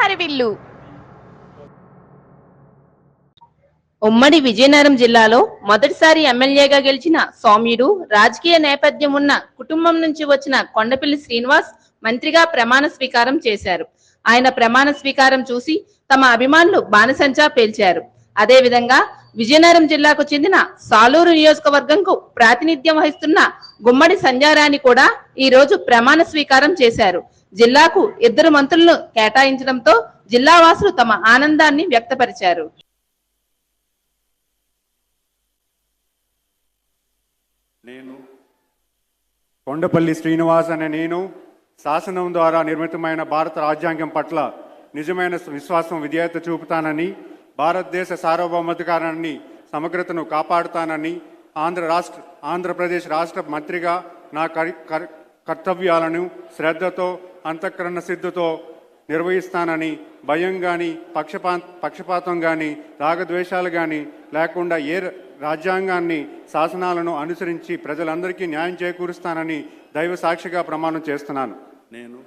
వాటిల్లు ఉమ్మడి విజయనగరం జిల్లాలో మొదటిసారి ఎమ్మెల్యేగా గెలిచిన సౌమ్యుడు రాజకీయ నేపథ్యం ఉన్న కుటుంబం నుంచి వచ్చిన కొండపల్లి శ్రీనివాస్ మంత్రిగా ప్రమాణ స్వీకారం చేశారు. ఆయన ప్రమాణ స్వీకారం చూసి తమ అభిమానులు బాణసంచా పేల్చారు. అదే విధంగా విజయనగరం జిల్లాకు చెందిన సాలూరు నియోజకవర్గంకు ప్రాతినిధ్యం వహిస్తున్న గుమ్మడి సంజారాణి కూడా ఈ రోజు ప్రమాణ స్వీకారం చేశారు. జిల్లాకు ఇద్దరు మంత్రులను కేటాయించడంతో జిల్లావాసులు తమ ఆనందాన్ని వ్యక్తపరిచారు. నేను కొండపల్లి శ్రీనివాస్ అనే నేను శాసనం ద్వారా నిర్మితమైన భారత రాజ్యాంగం పట్ల నిజమైన విశ్వాసం విధేయత చూపుతానని భారతదేశ సార్వభౌమాధికారాన్ని సమగ్రతను కాపాడుతానని ఆంధ్ర రాష్ట్ర ఆంధ్రప్రదేశ్ రాష్ట్ర మంత్రిగా నా కరి- కర్- కర్తవ్యాలను శ్రద్ధతో అంతఃకరణ సిద్ధతో నిర్వహిస్తానని భయం కానీ పక్షపా పక్షపాతం కానీ రాగద్వేషాలు కానీ లేకుండా ఏ రాజ్యాంగాన్ని శాసనాలను అనుసరించి ప్రజలందరికీ న్యాయం చేకూరుస్తానని దైవ సాక్షిగా ప్రమాణం చేస్తున్నాను. నేను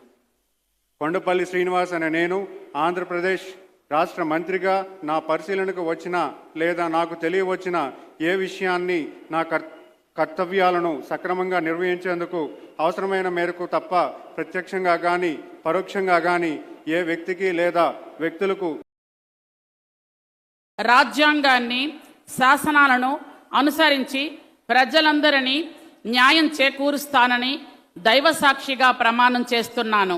కొండపల్లి శ్రీనివాస్ అనే నేను ఆంధ్రప్రదేశ్ రాష్ట్ర మంత్రిగా నా పరిశీలనకు వచ్చిన లేదా నాకు తెలియవచ్చిన ఏ విషయాన్ని నా కర్ కర్తవ్యాలను సక్రమంగా నిర్వహించేందుకు అవసరమైన మేరకు తప్ప ప్రత్యక్షంగా కానీ పరోక్షంగా కానీ ఏ వ్యక్తికి లేదా వ్యక్తులకు రాజ్యాంగాన్ని శాసనాలను అనుసరించి ప్రజలందరినీ న్యాయం చేకూరుస్తానని దైవ సాక్షిగా ప్రమాణం చేస్తున్నాను.